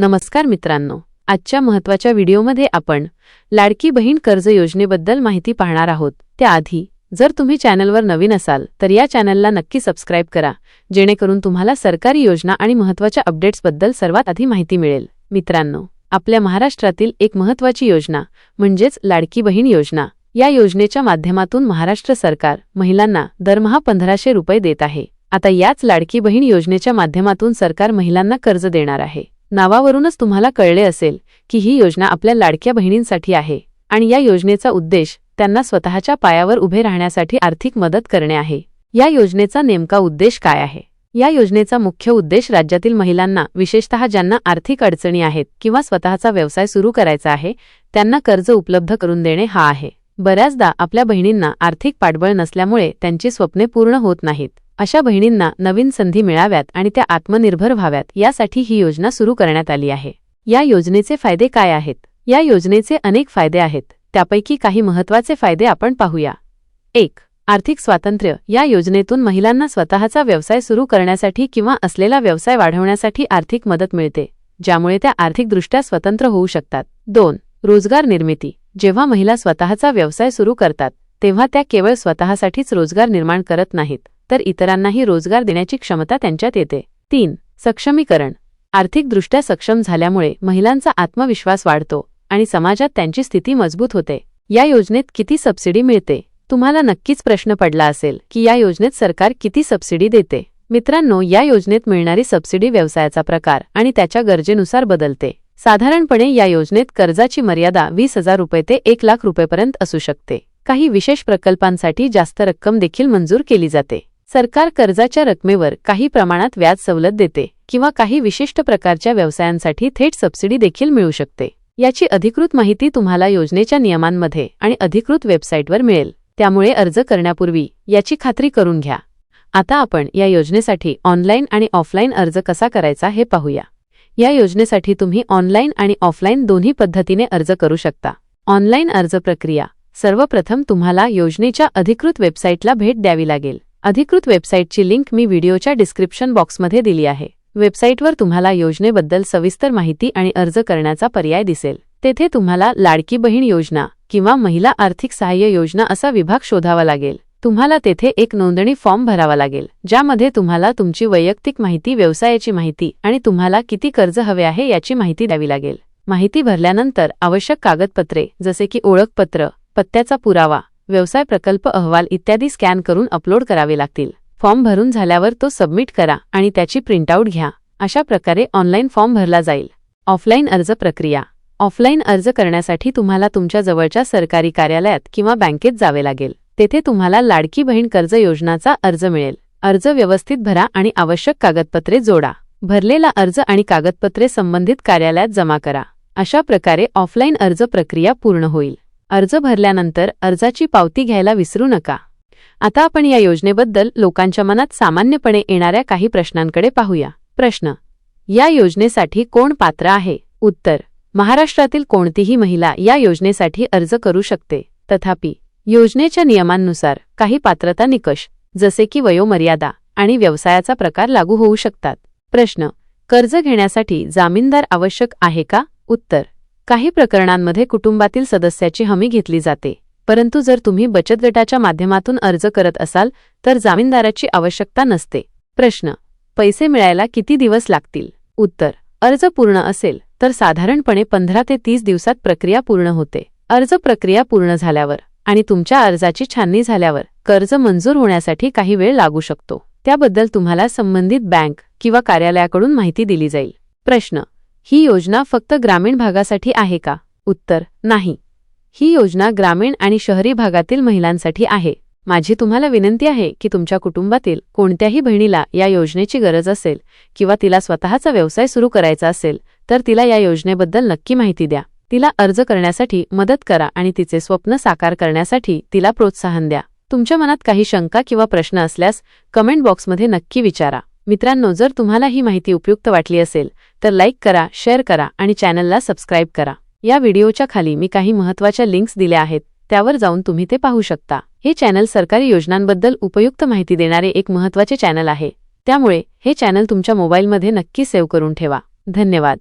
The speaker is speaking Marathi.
नमस्कार मित्रांनो आजच्या महत्त्वाच्या व्हिडिओमध्ये आपण लाडकी बहीण कर्ज योजनेबद्दल माहिती पाहणार आहोत. त्याआधी जर तुम्ही चॅनलवर नवीन असाल तर या चॅनलला नक्की सबस्क्राईब करा जेणेकरून तुम्हाला सरकारी योजना आणि महत्त्वाच्या अपडेट्सबद्दल सर्वात आधी माहिती मिळेल. मित्रांनो आपल्या महाराष्ट्रातील एक महत्त्वाची योजना म्हणजेच लाडकी बहीण योजना. या योजनेच्या माध्यमातून महाराष्ट्र सरकार महिलांना दरमहा पंधराशे रुपये देत आहे. आता याच लाडकी बहीण योजनेच्या माध्यमातून सरकार महिलांना कर्ज देणार आहे. नावावरूनच तुम्हाला कळले असेल की ही योजना आपल्या लाडक्या बहिणींसाठी आहे आणि या योजनेचा उद्देश त्यांना स्वतःच्या पायावर उभे राहण्यासाठी आर्थिक मदत करणे आहे. या योजनेचा नेमका उद्देश काय आहे? या योजनेचा मुख्य उद्देश राज्यातील महिलांना विशेषतः ज्यांना आर्थिक अडचणी आहेत किंवा स्वतःचा व्यवसाय सुरू करायचा आहे त्यांना कर्ज उपलब्ध करून देणे हा आहे. बऱ्याचदा आपल्या बहिणींना आर्थिक पाठबळ नसल्यामुळे त्यांची स्वप्ने पूर्ण होत नाहीत. अशा बहिणींना नवीन संधी मिळाव्यात आणि त्या आत्मनिर्भर व्हाव्यात यासाठी ही योजना सुरू करण्यात आली आहे. या योजनेचे फायदे काय आहेत? या योजनेचे अनेक फायदे आहेत. त्यापैकी काही महत्त्वाचे फायदे आपण पाहूया. एक आर्थिक स्वातंत्र्य. या योजनेतून महिलांना स्वतःचा व्यवसाय सुरू करण्यासाठी किंवा असलेला व्यवसाय वाढवण्यासाठी आर्थिक मदत मिळते ज्यामुळे त्या आर्थिकदृष्ट्या स्वतंत्र होऊ शकतात. दोन रोजगार निर्मिती. जेव्हा महिला स्वतःचा व्यवसाय सुरू करतात तेव्हा त्या केवळ स्वतःसाठीच रोजगार निर्माण करत नाहीत. तर इतरांनाही रोजगार देण्याची क्षमता त्यांच्यात येते. तीन सक्षमीकरण. आर्थिकदृष्ट्या सक्षम झाल्यामुळे महिलांचा आत्मविश्वास वाढतो आणि समाजात त्यांची स्थिती मजबूत होते. या योजनेत किती सबसिडी मिळते? तुम्हाला नक्कीच प्रश्न पडला असेल की या योजनेत सरकार किती सबसिडी देते? मित्रांनो या योजनेत मिळणारी सबसिडी व्यवसायाचा प्रकार आणि त्याच्या गरजेनुसार बदलते. साधारणपणे या योजनेत कर्जाची मर्यादा वीस हजार रुपये ते एक लाख रुपयेपर्यंत असू शकते. काही विशेष प्रकल्पांसाठी जास्त रक्कम देखील मंजूर केली जाते. सरकार कर्जाच्या रकमेवर काही प्रमाणात व्याज सवलत देते किंवा काही विशिष्ट प्रकारच्या व्यवसायांसाठी थेट सबसिडी देखील मिळू शकते. याची अधिकृत माहिती तुम्हाला योजनेच्या नियमांमध्ये आणि अधिकृत वेबसाईटवर मिळेल. त्यामुळे अर्ज करण्यापूर्वी याची खात्री करून घ्या. आता आपण या योजनेसाठी ऑनलाईन आणि ऑफलाईन अर्ज कसा करायचा हे पाहूया. या योजनेसाठी तुम्ही ऑनलाईन आणि ऑफलाईन दोन्ही पद्धतीने अर्ज करू शकता. ऑनलाईन अर्ज प्रक्रिया सर्वप्रथम तुम्हाला योजनेच्या अधिकृत वेबसाईटला भेट द्यावी लागेल. अधिकृत वेबसाईटची लिंक मी व्हिडिओच्या डिस्क्रिप्शन बॉक्समध्ये दिली आहे. वेबसाईटवर तुम्हाला योजनेबद्दल सविस्तर माहिती आणि अर्ज करण्याचा पर्याय दिसेल. तेथे तुम्हाला लाडकी बहीण योजना किंवा महिला आर्थिक सहाय्य योजना असा विभाग शोधावा लागेल. तुम्हाला तेथे एक नोंदणी फॉर्म भरावा लागेल ज्यामध्ये तुम्हाला तुमची वैयक्तिक माहिती व्यवसायाची माहिती आणि तुम्हाला किती कर्ज हवे आहे याची माहिती द्यावी लागेल. माहिती भरल्यानंतर आवश्यक कागदपत्रे जसे की ओळखपत्र पत्त्याचा पुरावा व्यवसाय प्रकल्प अहवाल इत्यादी स्कॅन करून अपलोड करावे लागतील. फॉर्म भरून झाल्यावर तो सबमिट करा आणि त्याची प्रिंटआउट घ्या. अशा प्रकारे ऑनलाईन फॉर्म भरला जाईल. ऑफलाईन अर्ज प्रक्रिया. ऑफलाईन अर्ज करण्यासाठी तुम्हाला तुमच्या जवळच्या सरकारी कार्यालयात किंवा बँकेत जावे लागेल. तेथे तुम्हाला लाडकी बहीण कर्ज योजनाचा अर्ज मिळेल. अर्ज व्यवस्थित भरा आणि आवश्यक कागदपत्रे जोडा. भरलेला अर्ज आणि कागदपत्रे संबंधित कार्यालयात जमा करा. अशा प्रकारे ऑफलाईन अर्ज प्रक्रिया पूर्ण होईल. अर्ज भरल्यानंतर अर्जाची पावती घ्यायला विसरू नका. आता आपण या योजनेबद्दल लोकांच्या मनात सामान्यपणे येणाऱ्या काही प्रश्नांकडे पाहूया. प्रश्न या योजनेसाठी कोण पात्र आहे? उत्तर महाराष्ट्रातील कोणतीही महिला या योजनेसाठी अर्ज करू शकते. तथापि योजनेच्या नियमांनुसार काही पात्रता निकष जसे की वयोमर्यादा आणि व्यवसायाचा प्रकार लागू होऊ शकतात. प्रश्न कर्ज घेण्यासाठी जामीनदार आवश्यक आहे का? उत्तर काही प्रकरणांमध्ये कुटुंबातील सदस्याची हमी घेतली जाते. परंतु जर तुम्ही बचत गटाच्या माध्यमातून अर्ज करत असाल तर जामीनदाराची आवश्यकता नसते. प्रश्न पैसे मिळायला किती दिवस लागतील? उत्तर अर्ज पूर्ण असेल तर साधारणपणे पंधरा ते तीस दिवसात प्रक्रिया पूर्ण होते. अर्ज प्रक्रिया पूर्ण झाल्यावर आणि तुमच्या अर्जाची छाननी झाल्यावर कर्ज मंजूर होण्यासाठी काही वेळ लागू शकतो. त्याबद्दल तुम्हाला संबंधित बँक किंवा कार्यालयाकडून माहिती दिली जाईल. प्रश्न ही योजना फक्त ग्रामीण भागासाठी आहे का? उत्तर नाही. ही योजना ग्रामीण आणि शहरी भागातील महिलांसाठी आहे. माझी तुम्हाला विनंती आहे की तुमच्या कुटुंबातील कोणत्याही बहिणीला या योजनेची गरज असेल किंवा तिला स्वतःचा व्यवसाय सुरू करायचा असेल तर तिला या योजनेबद्दल नक्की माहिती द्या. तिला अर्ज करण्यासाठी मदत करा आणि तिचे स्वप्न साकार करण्यासाठी तिला प्रोत्साहन द्या. तुमच्या मनात काही शंका किंवा प्रश्न असल्यास कमेंट बॉक्समध्ये नक्की विचारा. मित्रांनो जर तुम्हाला ही माहिती उपयुक्त वाटली असेल तर लाईक करा शेअर करा आणि चॅनलला सबस्क्राईब करा. या व्हिडिओच्या खाली मी काही महत्त्वाच्या लिंक्स दिल्या आहेत त्यावर जाऊन तुम्ही ते पाहू शकता. हे चॅनल सरकारी योजनांबद्दल उपयुक्त माहिती देणारे एक महत्त्वाचे चॅनल आहे. त्यामुळे हे चॅनल तुमच्या मोबाईलमध्ये नक्की सेव्ह करून ठेवा. धन्यवाद.